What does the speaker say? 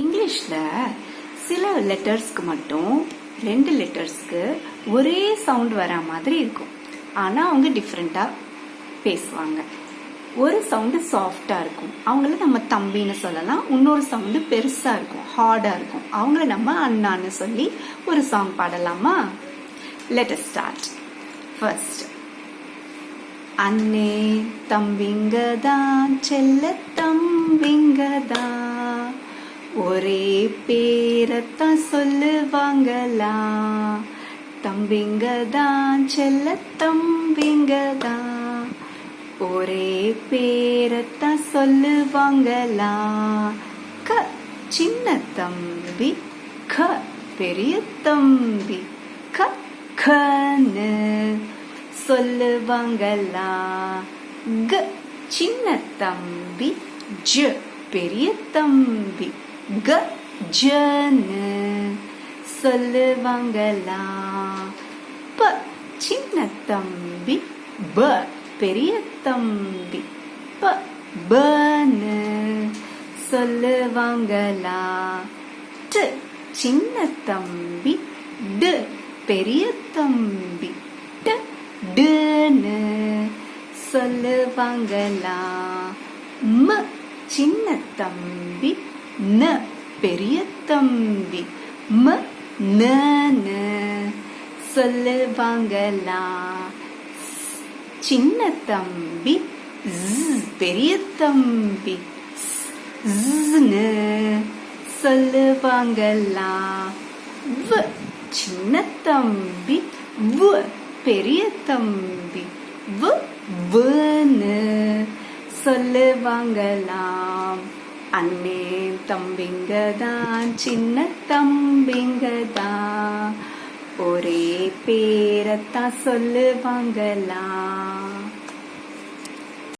இங்கிலீஷில் சில லெட்டர்ஸ்க்கு மட்டும் ரெண்டு லெட்டர்ஸ்க்கு ஒரே சவுண்ட் வரா மாதிரி இருக்கும். ஆனால் அவங்க டிஃப்ரெண்ட்டாக பேசுவாங்க. ஒரு சவுண்டு சாஃப்டாக இருக்கும். அவங்கள நம்ம தம்பின்னு சொல்லலாம். இன்னொரு சவுண்டு பெருசாக இருக்கும். ஹார்டாக இருக்கும். அவங்கள நம்ம அண்ணான்னு சொல்லி ஒரு சாங் பாடலாமா? லெட் ஸ்டார்ட் ஃபர்ஸ்ட் அண்ணே தம்பிங்க தான் செல்ல தம்பிங்க தான் பேரத்தான் சொல்லுவாங்களா? தம்பிங்க தான் செல்ல தம்பிங்க தான் ஒரே பேரத்தான் சொல்லுவாங்களா? க சின்ன தம்பி க பெரிய தம்பி க கன்னு சொல்லுவாங்களா? க சின்ன தம்பி ஜ பெரிய தம்பி க ஜன்னு சொல்லுவாங்களா? ப சின்ன தம்பி ப பெரிய தம்பி ப பன்னு சொல்லுவாங்களா? டு சின்ன தம்பி டு பெரிய தம்பி டு டுன்னு சொல்லுவாங்களா? ம சின்ன தம்பி ந பெரிய தம்பி. ம நன்னு சொல்லு வாங்கலாம் சின்ன தம்பி. பெரிய தம்பி. சொல்லு வாங்கலாம் வ சின்ன தம்பி. வ பெரிய தம்பி. வ வன்னு சொல்லுவாங்களாம் அண்ணே தம்பிங்க தான் சின்ன தம்பிங்க தான் ஒரே பேரத்தான் சொல்லுவாங்களாம்